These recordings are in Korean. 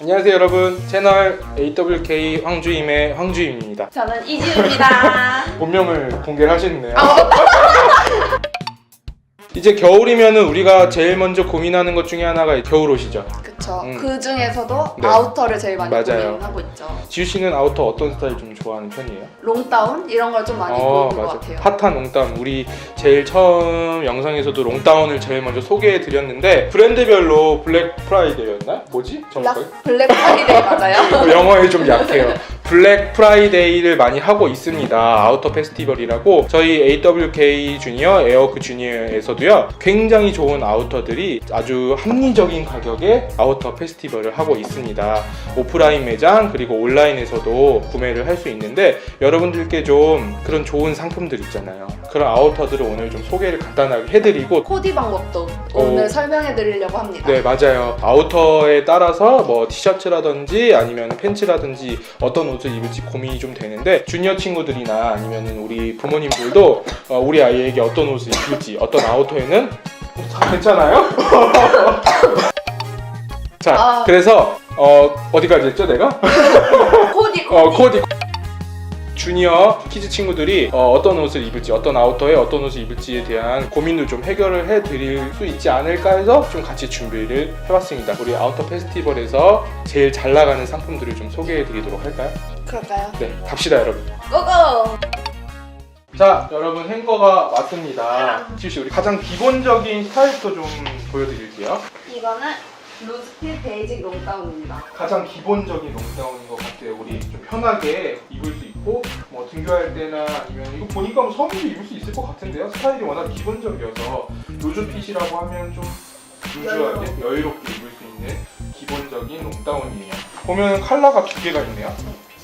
안녕하세요 여러분. 채널 AWK 황주임의 황주임입니다. 저는 이지우입니다. 본명을 공개를 하셨네요. 아, 이제 겨울이면은 우리가 제일 먼저 고민하는 것 중에 하나가 겨울옷이죠 그쵸. 음. 그 중에서도 네. 아우터를 제일 많이 맞아요. 고민하고 있죠. 지우 씨는 아우터 어떤 스타일 좀 좋아하는 편이에요? 롱다운 이런 걸 좀 많이 어, 보는 것 맞아. 같아요. 핫한 롱다운 우리 제일 처음 영상에서도 롱다운을 제일 먼저 소개해 드렸는데 브랜드별로 블랙 프라이데이였나? 뭐지? 정확하게? 블랙 프라이데이 맞아요? 영어에 좀 약해요. 블랙 프라이데이를 많이 하고 있습니다. 아우터 페스티벌이라고 저희 AWK 주니어, 에어크 주니어에서도요. 굉장히 좋은 아우터들이 아주 합리적인 가격에 아우터 페스티벌을 하고 있습니다. 오프라인 매장 그리고 온라인에서도 구매를 할 수 있는데 여러분들께 좀 그런 좋은 상품들 있잖아요. 그런 아우터들을 오늘 좀 소개를 간단하게 해드리고 코디 방법도 오. 오늘 설명해 드리려고 합니다. 네 맞아요 아우터에 따라서 뭐 티셔츠라든지 아니면 팬츠라든지 어떤 옷을 입을지 고민이 좀 되는데 주니어 친구들이나 아니면 우리 부모님들도 어, 우리 아이에게 어떤 옷을 입을지 어떤 아우터에는 다 괜찮아요? 자 아. 그래서 어, 어디까지 했죠 내가? 코디 코디. 어, 코디 주니어 키즈 친구들이 어, 떤 옷을 입을지 어떤 아우터에 어떤 옷을 입을지에 대한 고민도 좀 해결을 해드릴 수 있지 않을까 해서 좀 같이 준비를 해봤습니다 우리 아우터 페스티벌에서 제일 잘 나가는 상품들을 좀 소개해드리도록 할까요? 그럴까요? 네 갑시다 여러분 고고! 자 여러분 행거가 왔습니다 지우 씨 우리 가장 기본적인 스타일도 좀 보여드릴게요 이거는 루즈핏 베이직 롱다운입니다. 가장 기본적인 롱다운인 것 같아요. 우리 좀 편하게 입을 수 있고 뭐 등교할 때나 아니면 이거 보니까 뭐 성인도 입을 수 있을 것 같은데요. 스타일이 워낙 기본적이어서 요즘 핏이라고 하면 좀 루즈하게 여유롭게 입을 수 있는 기본적인 롱다운이에요. 보면 컬러가 두 개가 있네요.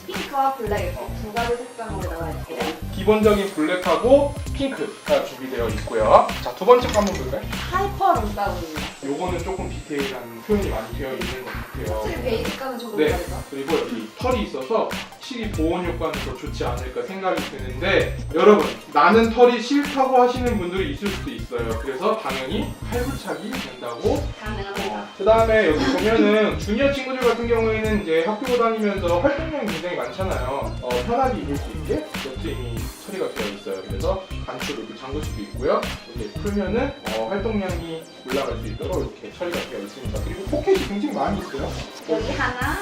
핑크와 블랙 이렇게 두 가지 색상으로 나와 있고 기본적인 블랙하고 핑크가 준비되어 있고요. 자 두 번째 거 한번 볼까요? 하이퍼 롱다운입니다. 요거는 조금 디테일한 표현이 많이 되어 있는 것 같아요. 베이직감은 조금 네. 그리고 여기 털이 있어서 실이 보온 효과는 더 좋지 않을까 생각이 드는데 여러분 나는 털이 싫다고 하시는 분들이 있을 수도 있어요. 그래서 당연히 할부착이 된다고. 가능합니다. 그 다음에 여기 보면은 주니어 친구들 같은 경우에는 이제 학교 다니면서 활동량이 굉장히 많잖아요. 어, 편하게 입을 수 있게 옆트임이 처리가 되어 있어요. 그래서 단추로 이렇게 잠글 수도 있고요. 이렇게 풀면은 어, 활동량이 올라갈 수 있도록 이렇게 처리가 되어 있습니다. 그리고 포켓이 굉장히 많이 있어요. 여기 하나,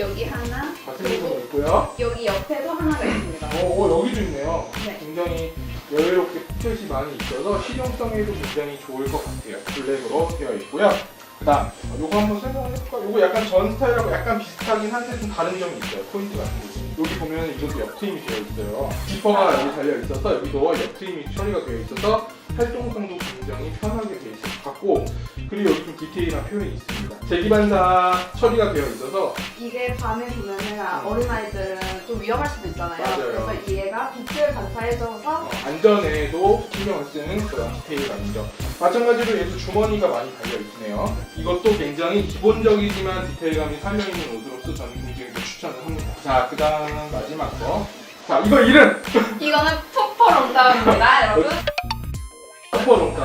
여기 하나, 그리고 있고요. 여기 옆에도 하나가 있습니다. 어, 어, 여기도 있네요. 네. 굉장히 여유롭게 포켓이 많이 있어서 실용성에도 굉장히 좋을 것 같아요. 블랙으로 되어 있고요. 그 다음, 어, 요거 한번 설명해 볼까? 요거 약간 전 스타일하고 약간 비슷하긴 한데 좀 다른 점이 있어요. 포인트 같은 거. 여기 보면 이것도 옆트임이 되어 있어요. 지퍼가 여기 달려 있어서 여기도 옆트임이 처리가 되어 있어서 활동성도 굉장히 편하게 되어 있을 것 같고 그리고 여기 좀 디테일한 표현이 있습니다. 재기반사 처리가 되어 있어서 이게 밤에 보면은 어린아이들은 좀 위험할 수도 있잖아요. 맞아요. 그래서 얘가 빛을 반사해줘서 어, 안전에도 신경을 쓰는 그런 디테일감이죠. 마찬가지로 얘도 주머니가 많이 달려있네요. 이것도 굉장히 기본적이지만 디테일감이 살려있는 옷으로서 저는 굉장히 좀 추천을 합니다. 자, 그 다음 마지막 거. 자, 이거 이름! 이거는 푸퍼 롱다운입니다, 여러분.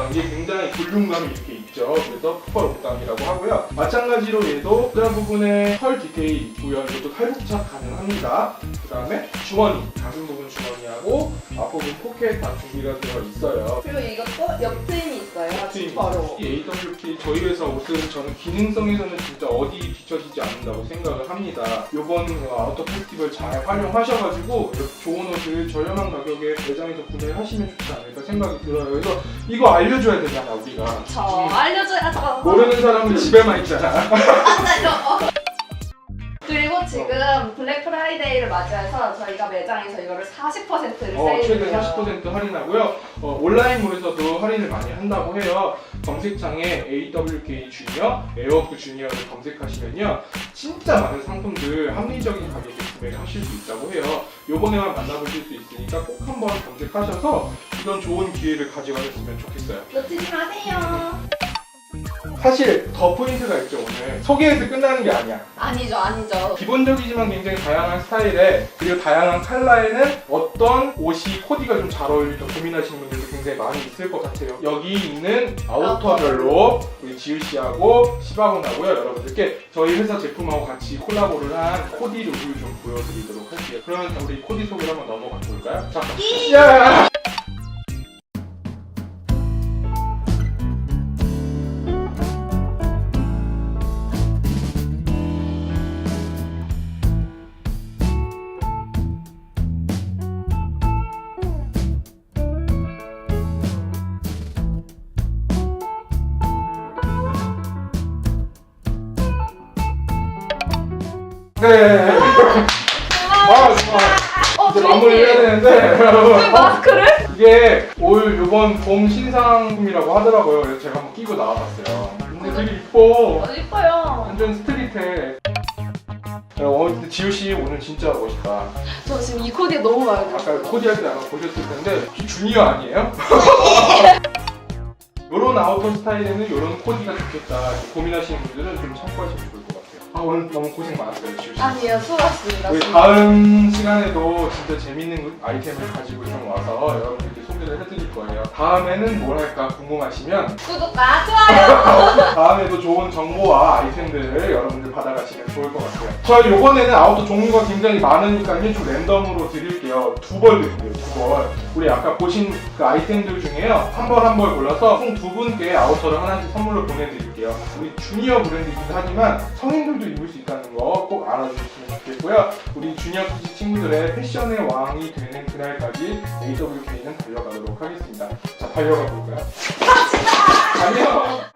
푸퍼롱땅. 이게 굉장히 볼륨감이 이렇게 있죠. 그래서 푸퍼롱땅이라고 하고요. 마찬가지로 얘도 그런 부분에 털 디테일 있고요. 이것도 탈부착 가능합니다. 그 다음에 주머니, 가슴 부분 하고 앞부분 포켓 다 준비가 되어 있어요. 그리고 이것도 옆트임이 있어요. 이 AWP 저희 회사 옷은 저는 기능성에서는 진짜 어디 뒤처지지 않는다고 생각을 합니다. 요번 그 아우터 페스티벌 잘 활용하셔가지고 이렇게 좋은 옷을 저렴한 가격에 매장에서 구매하시면 좋지 않을까 생각이 들어요. 그래서 이거 알려줘야 되잖아 우리가. 저 음, 알려줘야죠. 모르는 사람은 집에만 있잖아. 맞아요. 지금 블랙 프라이데이를 맞이해서 저희가 매장에서 이거를 40%를 어, 최대 세일해요. 40% 할인하고요. 어, 온라인몰에서도 할인을 많이 한다고 해요. 검색창에 AWK 주니어, 에어프 주니어를 검색하시면요. 진짜 많은 상품들 합리적인 가격에 구매를 하실 수 있다고 해요. 요번에만 만나보실 수 있으니까 꼭 한번 검색하셔서 이런 좋은 기회를 가져가셨으면 좋겠어요. 놓치지 마세요. 사실 더 포인트가 있죠 오늘 소개해서 끝나는 게 아니야 아니죠, 아니죠. 기본적이지만 굉장히 다양한 스타일에 그리고 다양한 컬러에는 어떤 옷이 코디가 좀 잘 어울릴까 고민하시는 분들도 굉장히 많이 있을 것 같아요 여기 있는 아우터별로 우리 지우 씨하고 시바곤하고요 여러분들께 저희 회사 제품하고 같이 콜라보를 한 코디 리뷰 좀 보여드리도록 할게요 그러면 우리 코디 소개를 한번 넘어가 볼까요? 자, 야! 네. 아, 정말. 어, 이제 주희 마무리 해야 씨. 되는데 왜 마스크를? 이게 올 이번 봄 신상품이라고 하더라고요. 그래서 제가 한번 끼고 나와봤어요. 근데 되게 이뻐. 어, 이뻐요. 완전 스트릿해. 어, 근데 지우 씨 오늘 진짜 멋있다. 저 지금 이 코디가 너무 마음에 아까 들어요. 코디할 때 아마 보셨을 텐데 저 주니어 아니에요? 이런 아우터 스타일에는 이런 코디가 좋겠다 고민하시는 분들은 좀 참고하시면 좋을 것 같아요. 아 오늘 너무 고생 많았어요 지우 씨. 아니에요, 수고하셨습니다. 우리 다음 시간에도 진짜 재밌는 아이템을 가지고 좀 와서 여러분들께 소 개를 해드릴 거예요. 다음에는 뭘 할까 궁금하시면 구독과 좋아요. 다음에도 좋은 정보와 아이템들을 여러분들 받아가시면 좋을 것 같아요. 저희 이번에는 아웃도 종류가 굉장히 많으니까요. 좀 랜덤으로 드릴게요. 두 벌 드릴게요. 두 벌. 우리 아까 보신 그 아이템들 중에요. 한 벌 한 벌 골라서 총 두 분께 아우터를 하나씩 선물로 보내드릴게요. 우리 주니어 브랜드이긴 하지만 성인들도 입을 수 있다는 거 꼭 알아주시면 좋겠고요. 우리 주니어 키즈 친구들의 패션의 왕이 되는 그날까지 AWK는 달려가도록 하겠습니다. 자, 달려가 볼까요? 안녕!